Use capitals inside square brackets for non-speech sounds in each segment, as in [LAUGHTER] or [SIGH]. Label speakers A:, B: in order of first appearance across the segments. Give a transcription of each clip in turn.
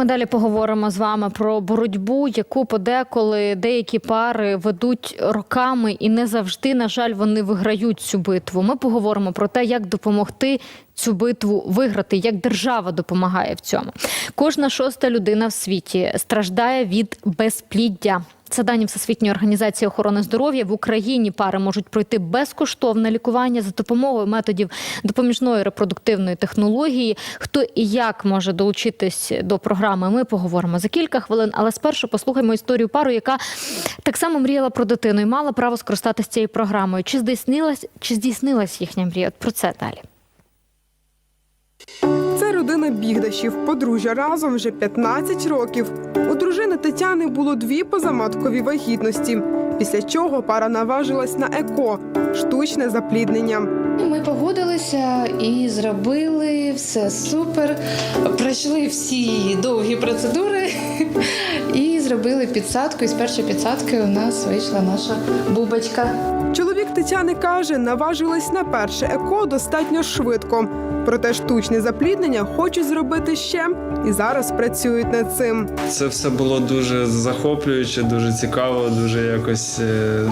A: Ми далі поговоримо з вами про боротьбу, яку подеколи деякі пари ведуть роками, і не завжди, на жаль, вони виграють цю битву. Ми поговоримо про те, як допомогти цю битву виграти, як держава допомагає в цьому. Кожна шоста людина в світі страждає від безпліддя. Це дані Всесвітньої організації охорони здоров'я в Україні. Пари можуть пройти безкоштовне лікування за допомогою методів допоміжної репродуктивної технології. Хто і як може долучитись до програми? Ми поговоримо за кілька хвилин. Але спершу послухаємо історію пару, яка так само мріяла про дитину і мала право скористатися цією програмою. Чи здійснилась, чи здійснилась їхня мрія? Про це далі.
B: Це родина Бігдашів. Подружжя разом вже 15 років. У дружини Тетяни було дві позаматкові вагітності, після чого пара наважилась на еко штучне запліднення.
C: Ми погодилися і зробили все супер. Пройшли всі довгі процедури і зробили підсадку. І з першої підсадки у нас вийшла наша бубочка.
B: Чоловік Тетяни каже, наважилась на перше еко достатньо швидко. Проте штучне запліднення хочуть зробити ще і зараз працюють над цим.
D: Це все було дуже захоплююче, дуже цікаво, дуже якось е,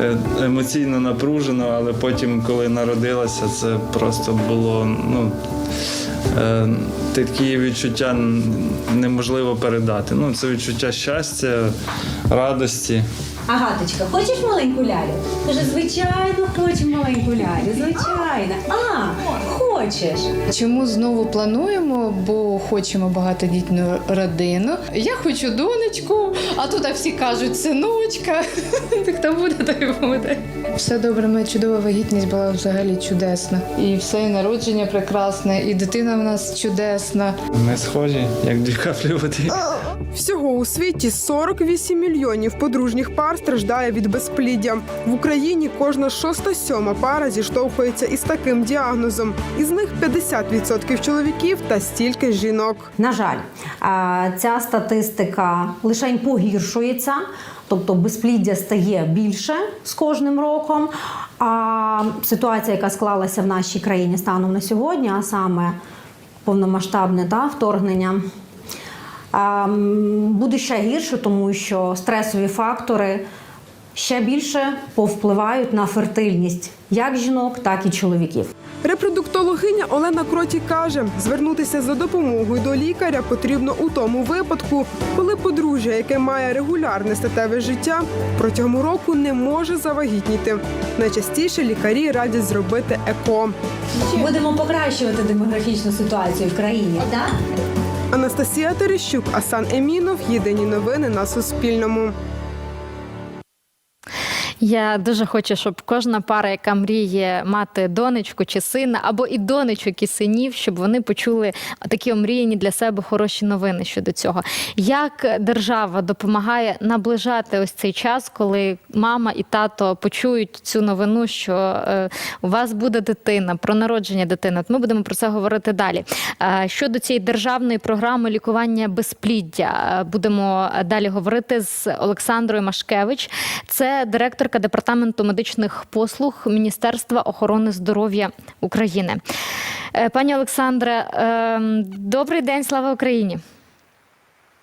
D: е, емоційно напружено, але потім, коли народилася, це просто було ну, е, такі відчуття неможливо передати. Ну, це відчуття щастя, радості.
E: Агаточка, хочеш маленьку лялю? Каже, звичайно, хочу маленьку лялю, звичайно. А, хочеш.
C: Чому знову плануємо? Бо хочемо багатодітну родину. Я хочу донечку, а тут всі кажуть синочка. [LAUGHS] Хто буде, той буде. Все добре, моя чудова вагітність була взагалі чудесна. І все і народження прекрасне, і дитина в нас чудесна.
D: Ми схожі, як дві каплі води.
B: Всього у світі 48 мільйонів подружніх пар страждає від безпліддя. В Україні кожна шоста сьома пара зіштовхується із таким діагнозом. Із них 50% чоловіків та стільки жінок.
E: На жаль, ця статистика лише погіршується, тобто безпліддя стає більше з кожним роком. А ситуація, яка склалася в нашій країні станом на сьогодні, а саме повномасштабне та, вторгнення. А, Буде ще гірше, тому що стресові фактори ще більше повпливають на фертильність як жінок, так і чоловіків.
B: Репродуктологиня Олена Кроті каже, звернутися за допомогою до лікаря потрібно у тому випадку, коли подружжя, яке має регулярне статеве життя, протягом року не може завагітніти. Найчастіше лікарі радять зробити еко.
E: Будемо покращувати демографічну ситуацію в країні. Так?
B: Анастасія Терещук, Асан Емінов. Єдині новини на Суспільному.
A: Я дуже хочу, щоб кожна пара, яка мріє мати донечку чи сина, або і донечок і синів, щоб вони почули такі омріяні для себе хороші новини щодо цього. Як держава допомагає наближати ось цей час, коли мама і тато почують цю новину, що е, у вас буде дитина, про народження дитини. От Ми будемо про це говорити далі. Е, щодо цієї державної програми лікування безпліддя, е, будемо далі говорити з Олександрою Машкевич. Це директорка департаменту медичних послуг Міністерства охорони здоров'я України. Е, Пані Олександре, е, добрий день, слава Україні.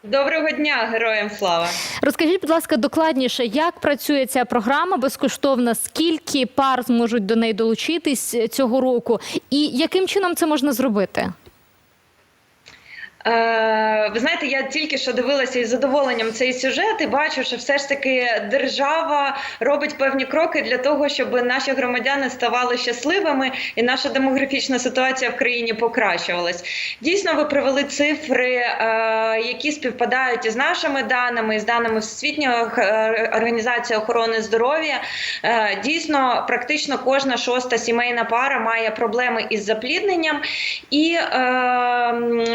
F: Доброго дня, героям слава!
A: Розкажіть, будь ласка, докладніше, як працює ця програма безкоштовна, скільки пар зможуть до неї долучитись цього року, і яким чином це можна зробити?
F: Е, ви знаєте, я тільки що дивилася із задоволенням цей сюжет і бачу, що все ж таки держава робить певні кроки для того, щоб наші громадяни ставали щасливими і наша демографічна ситуація в країні покращувалась. Дійсно, ви привели цифри, е, які співпадають із нашими даними, із даними Всесвітньої е, організації охорони здоров'я. Дійсно, практично кожна шоста сімейна пара має проблеми із заплідненням, і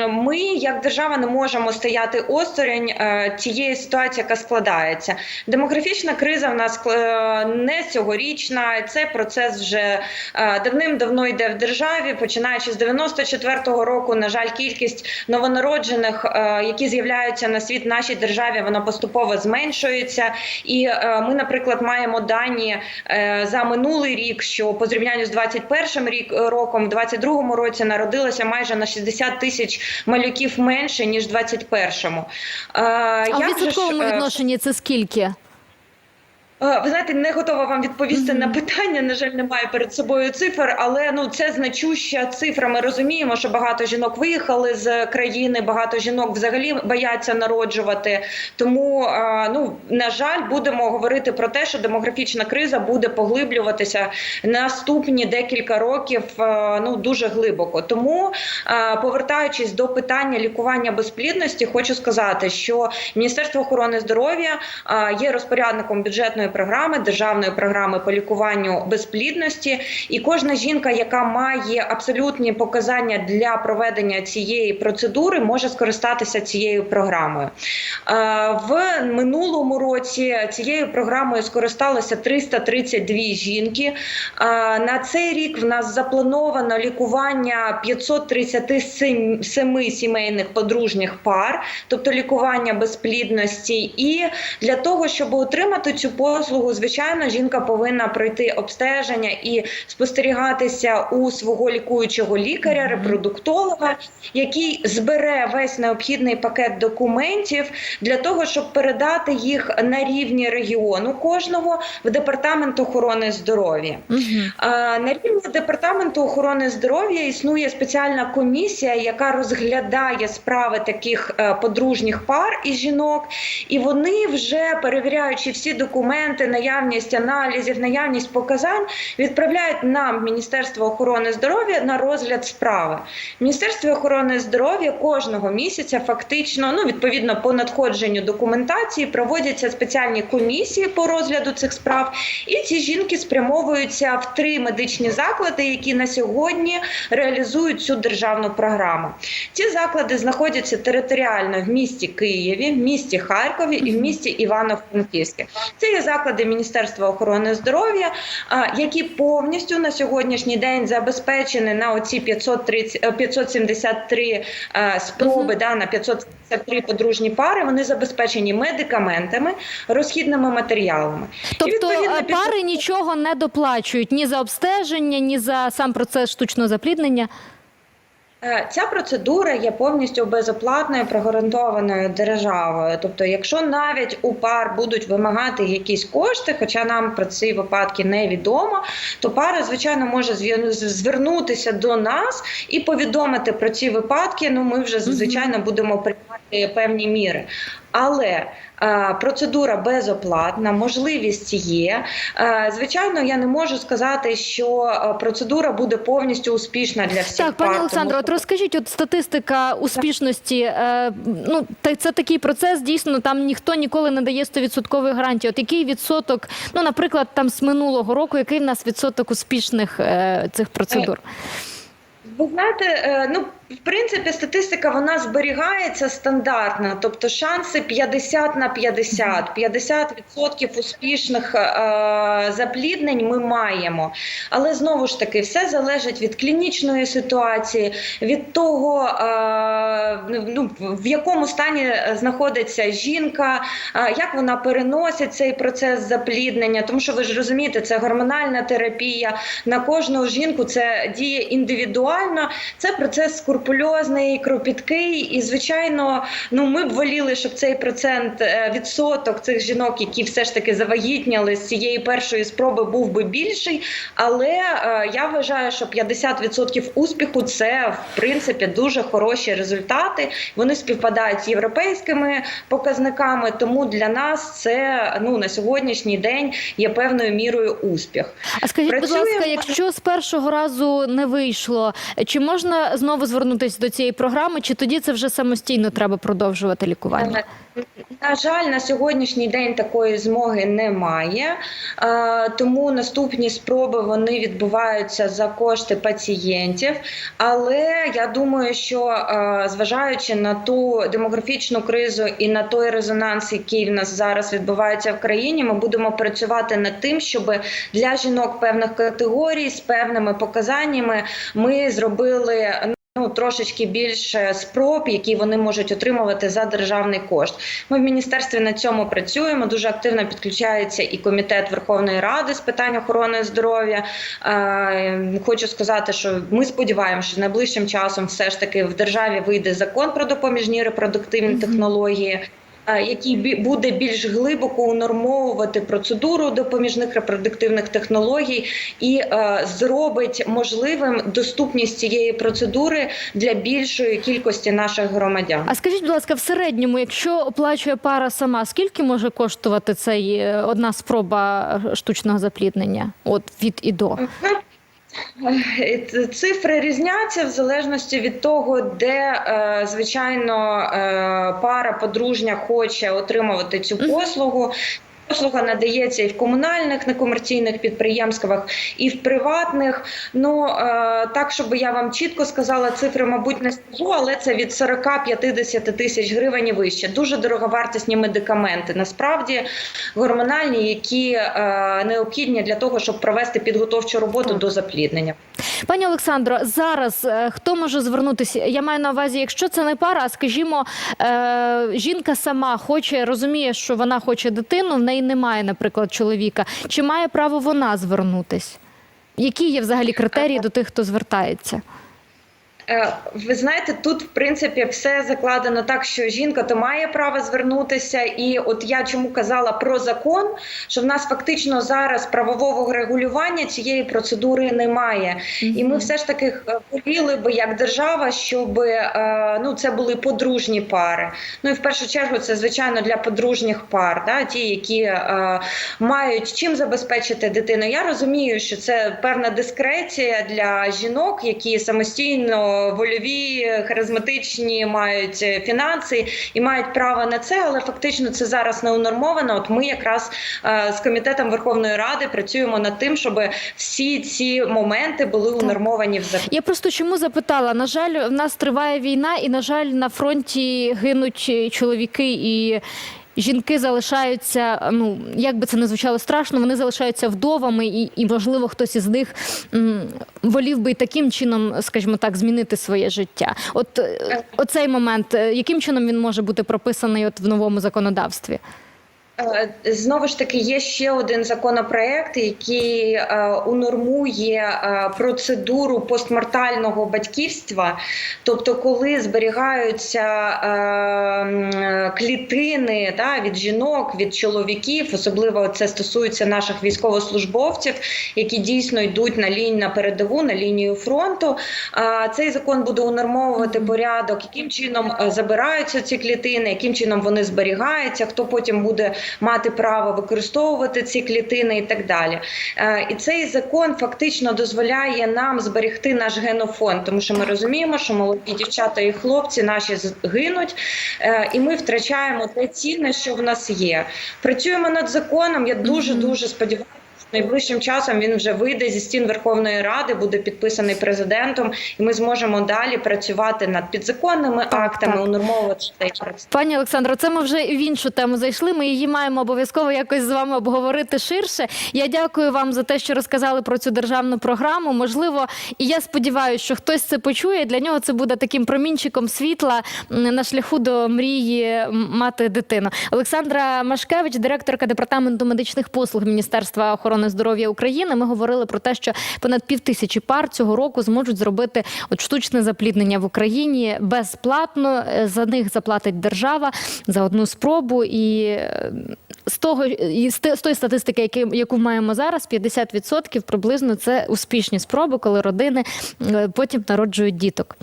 F: ми, як держава, не можемо стояти осторонь е, тієї ситуації, яка складається. Демографічна криза в нас е, не цьогорічна. Цей процес вже е, давним-давно йде в державі. Починаючи з 94-го року, на жаль, кількість новонароджених, які з'являються на світ в нашій державі, вона поступово зменшується. І ми, наприклад, маємо дані за минулий рік, що по зрівнянню з 21 рік роком, в 22 році народилося майже на 60 тисяч малюків менше ніж в 21-му. Е,
A: А в
F: же ж,
A: відсотковому
F: е,
A: відношенні це скільки?
F: Е, Ви знаєте, не готова вам відповісти на питання. На жаль, немає перед собою цифр, але ну це значуща цифра. Ми розуміємо, що багато жінок виїхали з країни, багато жінок взагалі бояться народжувати. Тому е, ну на жаль, будемо говорити про те, що демографічна криза буде поглиблюватися наступні декілька років. е, Ну дуже глибоко. Тому повертаючись до питання лікування безплідності, хочу сказати, що Міністерство охорони здоров'я є розпорядником бюджетної програми, державної програми по лікуванню безплідності. І кожна жінка, яка має абсолютні показання для проведення цієї процедури, може скористатися цією програмою. Е, В минулому році цією програмою скористалося 332 жінки. Е, На цей рік в нас заплановано лікування 537 сімейних подружніх пар, тобто лікування безплідності. І для того, щоб отримати цю послугу, звичайно, жінка повинна пройти обстеження і спостерігатися у свого лікуючого лікаря, репродуктолога, який збере весь необхідний пакет документів для того, щоб передати їх на рівні регіону кожного в департамент охорони здоров'я. На рівні департаменту охорони здоров'я існує спеціальна комісія, яка розглядає справи таких е, подружніх пар і жінок, і вони вже перевіряючи всі документи, наявність аналізів, наявність показань, відправляють нам Міністерство охорони здоров'я на розгляд справи. В Міністерстві охорони здоров'я кожного місяця фактично, ну відповідно по надходженню документації, проводяться спеціальні комісії по розгляду цих справ, і ці жінки спрямовуються в три медичні заклади, які на сьогодні реалізують цю державну програму. Ці заклади знаходяться територіально в місті Києві, в місті Харкові і в місті Івано-Франківське. Це є заклади Міністерства охорони здоров'я, які повністю на сьогоднішній день забезпечені на оці 530, е, 573 е, спроби, да, на 573 подружні пари. Вони забезпечені медикаментами, розхідними матеріалами.
A: Тобто е, пари нічого не доплачують ні за обстеження, ні за сам процес штучного запліднення.
F: Е, Ця процедура є повністю безоплатною, прогарантованою державою. Тобто, якщо навіть у пар будуть вимагати якісь кошти, хоча нам про ці випадки невідомо, то пара, звичайно, може звернутися до нас і повідомити про ці випадки. Ну, ми вже звичайно будемо приймати певні міри. Але е, процедура безоплатна, можливість є. Е, звичайно, я не можу сказати, що е, процедура буде повністю успішна для всіх
A: Так, пані Олександро,
F: тому
A: от розкажіть, от статистика успішності. Е, ну, та- це такий процес, дійсно, там ніхто ніколи не дає 100% гарантії. От який відсоток, ну, наприклад, там з минулого року, який в нас відсоток успішних е, цих процедур?
F: Ви знаєте, ну в принципі, статистика вона зберігається стандартно, тобто шанси 50 на 50, 50% успішних е, запліднень ми маємо. Але знову ж таки, все залежить від клінічної ситуації, від того, е, ну, в якому стані знаходиться жінка, е, як вона переносить цей процес запліднення. Тому що ви ж розумієте, це гормональна терапія. На кожну жінку це діє індивідуально. Це процес скрупульозний, кропіткий. І, звичайно, ну ми б воліли, щоб цей процент е, відсоток цих жінок, які все ж таки завагітняли з цієї першої спроби, був би більший. Але е, я вважаю, що 50% успіху це в принципі дуже хороші результати. Вони співпадають з європейськими показниками. Тому для нас це ну на сьогоднішній день є певною мірою успіх.
A: А скажіть, будь ласка, якщо з першого разу не вийшло, чи можна знову звернутися до цієї програми, чи тоді це вже самостійно треба продовжувати лікування?
F: На жаль, на сьогоднішній день такої змоги немає, е, тому наступні спроби вони відбуваються за кошти пацієнтів. Але я думаю, що е, зважаючи на ту демографічну кризу і на той резонанс, який в нас зараз відбувається в країні, ми будемо працювати над тим, щоб для жінок певних категорій з певними показаннями ми зробили. Ну, трошечки більше спроб, які вони можуть отримувати за державний кошт. Ми в міністерстві на цьому працюємо. Дуже активно підключається і комітет Верховної Ради з питань охорони здоров'я. Е, Хочу сказати, що ми сподіваємося, що найближчим часом все ж таки в державі вийде закон про допоміжні репродуктивні технології. Е, Який буде більш глибоко унормовувати процедуру допоміжних репродуктивних технологій і е, зробить можливим доступність цієї процедури для більшої кількості наших громадян.
A: А скажіть, будь ласка, в середньому, якщо оплачує пара сама, скільки може коштувати цей е, одна спроба штучного запліднення? От від і до?
F: Е, Цифри різняться в залежності від того, де е, звичайно е, пара подружня хоче отримувати цю послугу. Послуга надається і в комунальних некомерційних підприємствах, і в приватних. Ну е, так, щоб я вам чітко сказала, цифри, мабуть, не скажу, але це від 40-50 тисяч гривень і вище. Дуже дороговартісні медикаменти. Насправді гормональні, які е, необхідні для того, щоб провести підготовчу роботу до запліднення.
A: Пані Олександро, зараз е, хто може звернутися? Я маю на увазі, якщо це не пара, а скажімо, жінка сама хоче, розуміє, що вона хоче дитину, в неї немає, наприклад, чоловіка. Чи має право вона звернутись? Які є взагалі критерії до тих, хто звертається?
F: Е, Ви знаєте, тут в принципі все закладено так, що жінка то має право звернутися, і от я чому казала про закон, що в нас фактично зараз правового регулювання цієї процедури немає, і ми все ж таки е, хотіли би як держава, щоб е, ну це були подружні пари. Ну і в першу чергу це звичайно для подружніх пар, да, ті, які е, мають чим забезпечити дитину. Я розумію, що це певна дискреція для жінок, які самостійно вольові, харизматичні, мають е, фінанси і мають право на це, але фактично це зараз не унормовано. От ми якраз е, з комітетом Верховної Ради працюємо над тим, щоб всі ці моменти були унормовані в законі.
A: Я просто чому запитала? На жаль, в нас триває війна, і на жаль, на фронті гинуть е, чоловіки і. Жінки залишаються, ну як би це не звучало страшно, вони залишаються вдовами, і, і можливо, хтось із них м, волів би і таким чином, скажімо так, змінити своє життя. От е, оцей момент, е, яким чином він може бути прописаний от в новому законодавстві?
F: Е, Знову ж таки, є ще один законопроект, який е, унормує е, процедуру постмортального батьківства, тобто, коли зберігаються клітини да, від жінок, від чоловіків, особливо це стосується наших військовослужбовців, які дійсно йдуть на лінію на передову, на лінію фронту. Цей закон буде унормовувати порядок, яким чином забираються ці клітини, яким чином вони зберігаються, хто потім буде мати право використовувати ці клітини і так далі. Е, І цей закон фактично дозволяє нам зберегти наш генофонд, тому що ми розуміємо, що молоді дівчата і хлопці наші згинуть, гинуть, е, і ми втрачаємо те цінне, що в нас є. Працюємо над законом. Я дуже дуже сподіваюся. Найближчим часом він вже вийде зі стін Верховної Ради, буде підписаний президентом, і ми зможемо далі працювати над підзаконними актами,
A: так.
F: унормовувати цей процес.
A: Пані Олександро, це ми вже в іншу тему зайшли. Ми її маємо обов'язково якось з вами обговорити ширше. Я дякую вам за те, що розказали про цю державну програму. Можливо, і я сподіваюся, що хтось це почує. Для нього це буде таким промінчиком світла на шляху до мрії мати дитину. Олександра Машкевич, директорка департаменту медичних послуг Міністерства охорони здоров'я України. Ми говорили про те, що понад півтисячі пар цього року зможуть зробити от штучне запліднення в Україні безплатно. Е, За них заплатить держава за одну спробу. І е, з того і з тої статистики, які, яку маємо зараз, 50% приблизно це успішні спроби, коли родини е, потім народжують діток.